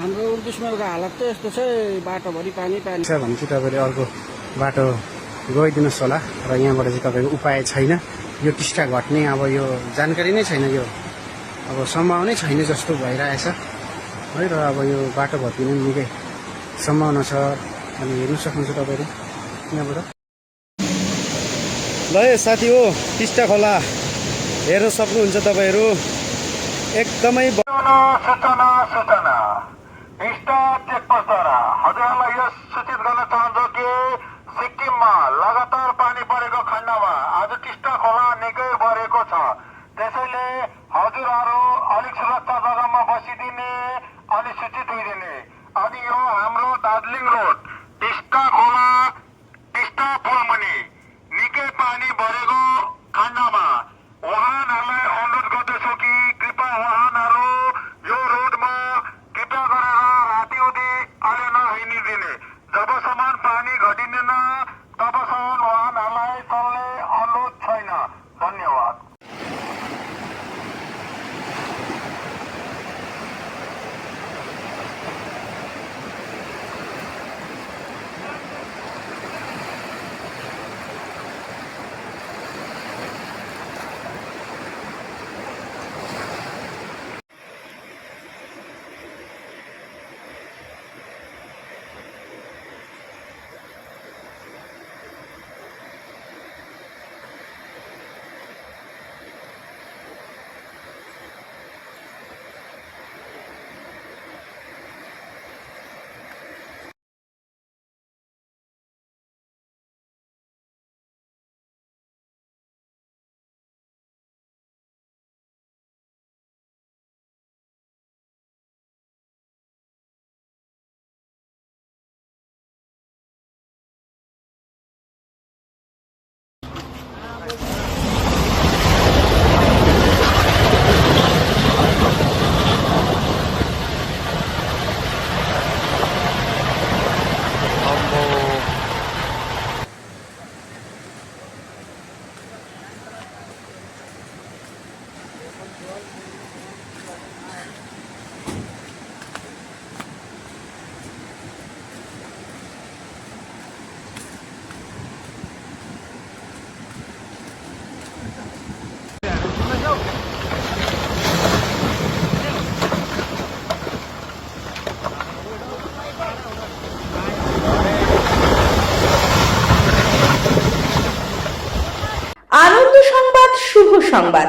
हाम्रो माइलको हालत त यस्तो छ बाटोभरि पानी पानी छ भनेपछि तपाईँले अर्को बाटो गइदिनुहोस् होला र यहाँबाट चाहिँ तपाईँको उपाय छैन यो टिस्टा घट्ने अब यो जानकारी नै छैन यो अब सम्भावनै छैन जस्तो भइरहेछ है र अब यो बाटो भत्किने निकै सम्भावना छ अनि हेर्नु सक्नुहुन्छ तपाईँले यहाँबाट ल है साथी हो टिस्टा खोला हेर्न सक्नुहुन्छ तपाईँहरू एकदमै सूचना सूचना यस सूचित गर्न चाहन्छु कि लगातार पानी परेको खण्डमा आज टिस्टा खोला निकै बढेको छ त्यसैले हजुरहरू अलिक सुरक्षा जग्गामा बसिदिने अनि सूचित हुइदिने अनि यो हाम्रो दार्जिलिङ रोड সংবাদ শুভ সংবাদ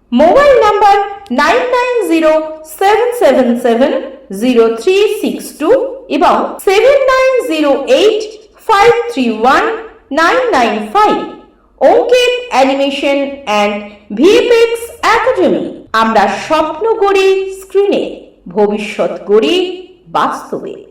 mobile number nine nine zero seven seven seven zero three six two এবং seven nine zero eight five three one nine nine five Ankit animation and VFX academy আমরা স্বপ্ন গড়ি স্ক্রিনে ভবিষ্যৎ গড়ি বাস্তবে